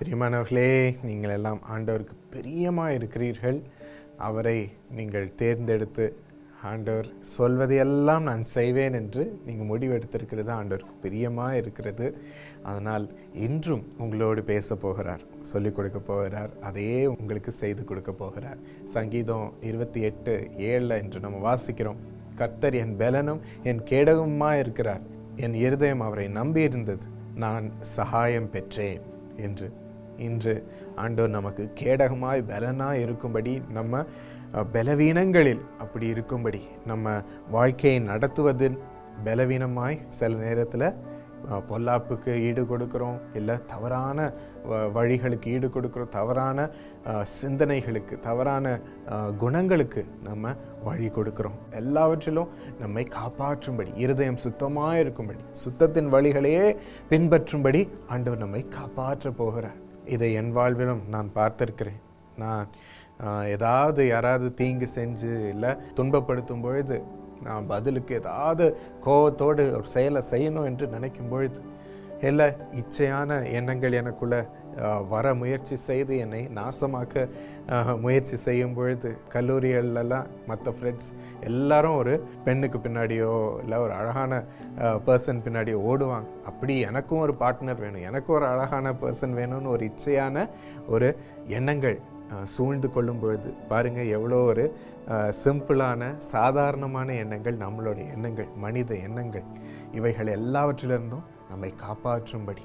பிரியமானவர்களே நீங்கள் எல்லாம் ஆண்டவருக்கு பிரியமாக இருக்கிறீர்கள் அவரை நீங்கள் தேர்ந்தெடுத்து ஆண்டவர் சொல்வதையெல்லாம் நான் செய்வேன் என்று நீங்கள் முடிவெடுத்திருக்கிறது ஆண்டவருக்கு பிரியமாக இருக்கிறது அதனால் இன்றும் உங்களோடு பேச போகிறார் சொல்லிக் கொடுக்க போகிறார் அதையே உங்களுக்கு செய்து கொடுக்க போகிறார். சங்கீதம் இருபத்தி எட்டு ஏழில் என்று நம்ம வாசிக்கிறோம் கர்த்தர் என் பலனும் என் கேடகமுமா இருக்கிறார் என் இருதயம் அவரை நம்பியிருந்தது. நான் சகாயம் பெற்றேன் என்று. இன்று ஆண்டவர் நமக்கு கேடகமாய் பலனாய் இருக்கும்படி நம்ம பலவீனங்களில் அப்படி இருக்கும்படி நம்ம வாழ்க்கையை நடத்துவது பலவீனமாய் சில நேரத்தில் பொல்லாப்புக்கு ஈடு கொடுக்குறோம் இல்லை தவறான வ- வழிகளுக்கு ஈடு கொடுக்குறோம் தவறான சிந்தனைகளுக்கு தவறான குணங்களுக்கு நம்ம வழி கொடுக்குறோம். எல்லாவற்றிலும் நம்மை காப்பாற்றும்படி இருதயம் சுத்தமாக இருக்கும்படி சுத்தத்தின் வழிகளையே பின்பற்றும்படி ஆண்டவர் நம்மை காப்பாற்ற போகிறார். இதை என் வாழ்விலும் நான் பார்த்திருக்கிறேன். நான் ஏதாவது யாராவது தீங்கு செஞ்சு இல்லை துன்பப்படுத்தும் பொழுது நான் பதிலுக்கு ஏதாவது கோபத்தோடு ஒரு செயலை செய்யணும் என்று நினைக்கும் பொழுது இல்லை இச்சையான எண்ணங்கள் எனக்குள்ளே வர முயற்சி செய்து என்னை நாசமாக்க முயற்சி செய்யும் பொழுது கல்லூரிகள்லாம் மற்ற ஃப்ரெண்ட்ஸ் எல்லாரும் ஒரு பெண்ணுக்கு பின்னாடியோ இல்லை ஒரு அழகான பர்சன் பின்னாடியோ ஓடுவாங்க. அப்படி எனக்கும் ஒரு பார்ட்னர் வேணும். எனக்கும் ஒரு அழகான பர்சன் வேணும்னு ஒரு இச்சையான ஒரு எண்ணங்கள் சூழ்ந்து கொள்ளும் பொழுது பாருங்கள் எவ்வளோ ஒரு சிம்பிளான சாதாரணமான எண்ணங்கள் நம்மளுடைய எண்ணங்கள் மனித எண்ணங்கள். இவைகள் எல்லாவற்றிலிருந்தும் நம்மை காப்பாற்றும்படி.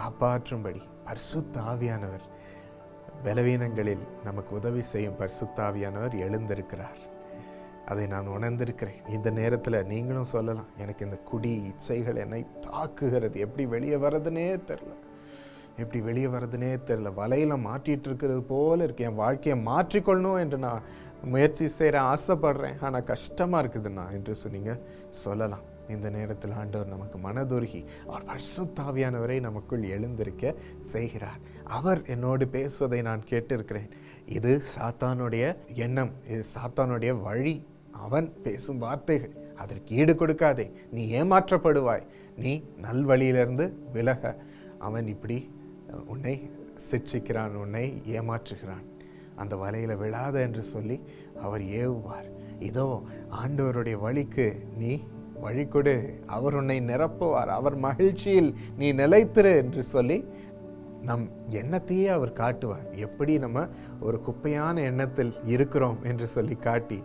காப்பாற்றும்படி பரிசுத்த ஆவியானவர் பலவீனங்களில் நமக்கு உதவி செய்யும் பரிசுத்தாவியானவர் எழுந்திருக்கிறார். அதை நான் உணர்ந்திருக்கிறேன். இந்த நேரத்தில் நீங்களும் சொல்லலாம் எனக்கு இந்த குடி இச்சைகள் என்னை தாக்குகிறது. எப்படி வெளியே வர்றதுனே தெரில எப்படி வெளியே வர்றதுனே தெரில வலையில் மாட்டிகிட்டு இருக்கிறது போல இருக்கு. என் வாழ்க்கையை மாற்றிக்கொள்ளணும் என்று நான் முயற்சி செய்கிறேன் ஆசைப்படுறேன். ஆனால் கஷ்டமாக இருக்குதுண்ணா என்று சொன்னீங்க. சொல்லலாம். இந்த நேரத்தில் ஆண்டவர் நமக்கு மனதுருகி அவர் பரிசுத்தாவியானவரை நமக்குள் எழுந்திருக்க செய்கிறார். அவர் என்னோடு பேசுவதை நான் கேட்டிருக்கிறேன். இது சாத்தானுடைய எண்ணம் இது சாத்தானுடைய வழி. அவன் பேசும் வார்த்தைகள் அதற்கு ஈடு கொடுக்காதே. நீ ஏமாற்றப்படுவாய். நீ நல்வழியிலிருந்து விலக. அவன் இப்படி உன்னை சிற்றிக்கிறான் உன்னை ஏமாற்றுகிறான். அந்த வலையில் விழாத என்று சொல்லி அவர் ஏவுவார். இதோ ஆண்டவருடைய வழிக்கு நீ வழி கொடு. அவர் உன்னை நிரப்புவார். அவர் மகிழ்ச்சியில் நீ நிலைத்திரு என்று சொல்லி நம் எண்ணத்தையே அவர் காட்டுவார். எப்படி நம்ம ஒரு குப்பையான எண்ணத்தில் இருக்கிறோம் என்று சொல்லி காட்டி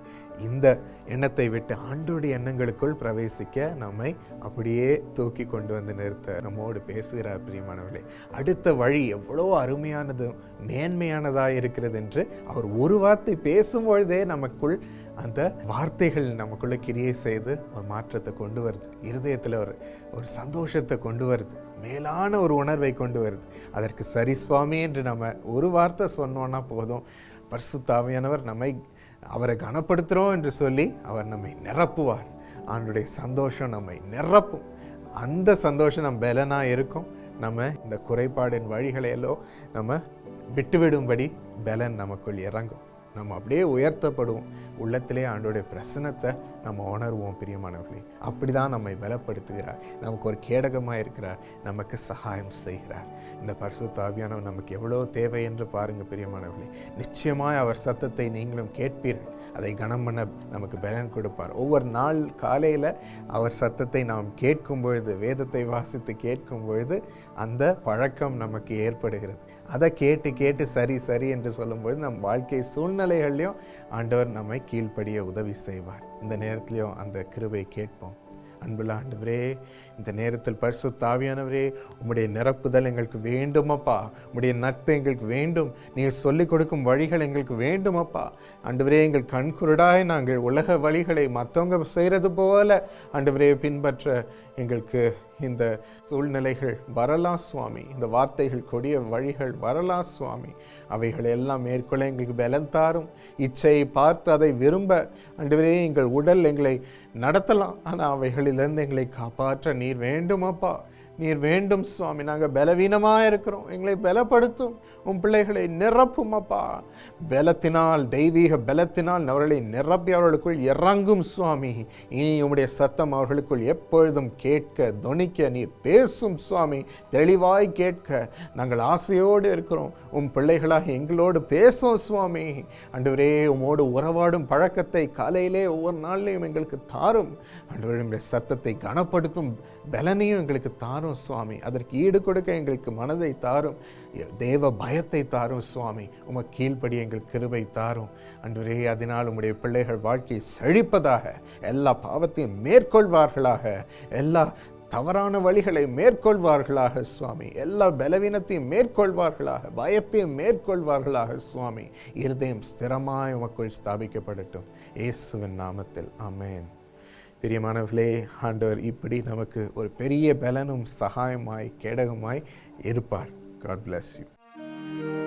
இந்த எண்ணத்தை விட்டு ஆண்டோடைய எண்ணங்களுக்குள் பிரவேசிக்க நம்மை அப்படியே தூக்கி கொண்டு வந்து நிறுத்த நம்மோடு பேசுகிறார் பிரியமானவர்களே. அடுத்த வழி எவ்வளோ அருமையானதும் மேன்மையானதாக இருக்கிறது என்று அவர் ஒரு வார்த்தை பேசும்பொழுதே நமக்குள் அந்த வார்த்தைகள் நமக்குள்ள கிரியை செய்து ஒரு மாற்றத்தை கொண்டு வருது. இருதயத்தில் ஒரு ஒரு சந்தோஷத்தை கொண்டு வருது. மேலான ஒரு உணர்வை கொண்டு வருது. அதற்கு சரி சுவாமி என்று நம்ம ஒரு வார்த்தை சொன்னோன்னா போதும். பரிசுத்தாவியானவர் நம்மை அவரை கனப்படுத்துகிறோம் என்று சொல்லி அவர் நம்மை நிரப்புவார். அவனுடைய சந்தோஷம் நம்மை நிரப்பும். அந்த சந்தோஷம் நம்ம பலனாக இருக்கும். நம்ம இந்த குறைபாடின் வழிகளையெல்லாம் நம்ம விட்டுவிடும்படி பலன் நமக்குள் இறங்கும். நம்ம அப்படியே உயர்த்தப்படுவோம் உள்ளத்திலே ஆண்டோடைய பிரசனத்தை நம்ம உணர்வோம் பிரியமானவர்களே. அப்படி தான் நம்மை பலப்படுத்துகிறார். நமக்கு ஒரு கேடகமாக இருக்கிறார். நமக்கு சகாயம் செய்கிறார். இந்த பரிசு ஆவியானவர் நமக்கு எவ்வளோ தேவை என்று பாருங்கள் பிரியமானவர்களே. நிச்சயமாய் அவர் சத்தத்தை நீங்களும் கேட்பீர்கள். அதை கனம் பண்ண நமக்கு பலன் கொடுப்பார். ஒவ்வொரு நாள் காலையில் அவர் சத்தத்தை நாம் கேட்கும் பொழுது வேதத்தை வாசித்து கேட்கும் பொழுது அந்த பழக்கம் நமக்கு ஏற்படுகிறது. அதை கேட்டு கேட்டு சரி சரி என்று சொல்லும்பொழுது நம் வாழ்க்கை சூழ்நிலைகள்லையும் ஆண்டவர் நம்மை கீழ்ப்படிய உதவி செய்வார். இந்த நேரத்திலையும் அந்த கிருவை கேட்போம். அன்புள்ள ஆண்டவரே இந்த நேரத்தில் பரிசு தாவியானவரே உம்முடைய நிரப்புதல் எங்களுக்கு வேண்டுமப்பா உம்முடைய நட்பு எங்களுக்கு வேண்டும். நீங்கள் சொல்லிக் கொடுக்கும் வழிகள் எங்களுக்கு வேண்டுமப்பா ஆண்டவரே எங்கள் கண்குருடாய் நாங்கள் உலக வழிகளை மற்றவங்க செய்கிறது போல ஆண்டவரே பின்பற்ற எங்களுக்கு இந்த சூழ்நிலைகள் வரலா சுவாமி இந்த வார்த்தைகள் கொடிய வழிகள் வரலா சுவாமி. அவைகளை எல்லாம் மேற்கொள்ள எங்களுக்கு பலன் தாரும். இச்சையை பார்த்து அதை விரும்ப அன்றுவரே எங்கள் உடல் எங்களை நடத்தலாம். ஆனால் அவைகளிலிருந்து எங்களை காப்பாற்ற நீர் வேண்டுமாப்பா. நீர் வேண்டும் சுவாமி. நாங்கள் பலவீனமாக இருக்கிறோம். எங்களை பலப்படுத்தும். உன் பிள்ளைகளை நிரப்பும் அப்பா. பலத்தினால் தெய்வீக பலத்தினால் அவர்களை நிரப்பி அவர்களுக்குள் இறங்கும் சுவாமி. இனி உம்முடைய சத்தம் அவர்களுக்குள் எப்பொழுதும் கேட்க தொனிக்க நீர் பேசும் சுவாமி. தெளிவாய் கேட்க நாங்கள் ஆசையோடு இருக்கிறோம். உன் பிள்ளைகளாக எங்களோடு பேசும் சுவாமி. அன்றுவரே உமோடு உறவாடும் பழக்கத்தை காலையிலே ஒவ்வொரு நாள்லையும் எங்களுக்கு தாரும். அன்றுவரே சத்தத்தை கனப்படுத்தும் பலனையும் எங்களுக்கு தாரும் சுவாமி. அதற்கு ஈடு கொடுக்க எங்களுக்கு மனதை தாரும். தேவ பயத்தை தாரும் சுவாமி. உமக்கு கீழ்ப்படி எங்கள் கிருபை தாரும். அன்றுவரே அதனால் உம்முடைய பிள்ளைகள் வாழ்க்கை செழிப்பதாக எல்லா பாவத்தையும் மேற்கொள்வார்களாக எல்லா தவறான வழிகளை மேற்கொள்வார்களாக சுவாமி. எல்லா பலவீனத்தையும் மேற்கொள்வார்களாக பயத்தையும் மேற்கொள்வார்களாக சுவாமி. இருதயம் ஸ்திரமாய் உமக்குள் ஸ்தாபிக்கப்படட்டும். இயேசுவின் நாமத்தில். அமேன் பிரியமானவர்களே ஆண்டவர் இப்படி நமக்கு ஒரு பெரிய பலனும் சகாயமாய் கேடகமாய் இருப்பார். God bless you